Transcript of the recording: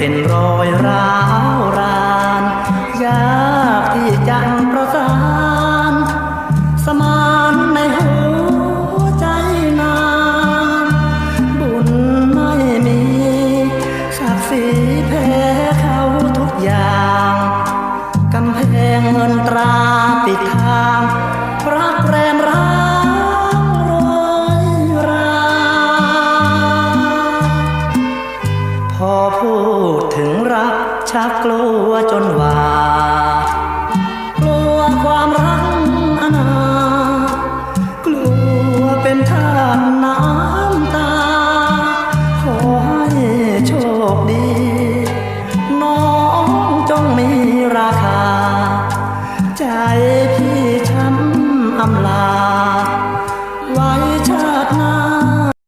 เป็นรอยร้าวรานยากที่จะประสาน สมานในหัวใจนานบุญไม่มีศักดิ์ศรีแพ้เขาทุกอย่างกำแพงเงินตราปิดทางรักแรมร้า ชักกลัวจนว่า กลัวความรักอนา กลัวเป็นทานน้ำตา ขอให้โชคดี น้องจงมีราคา ใจ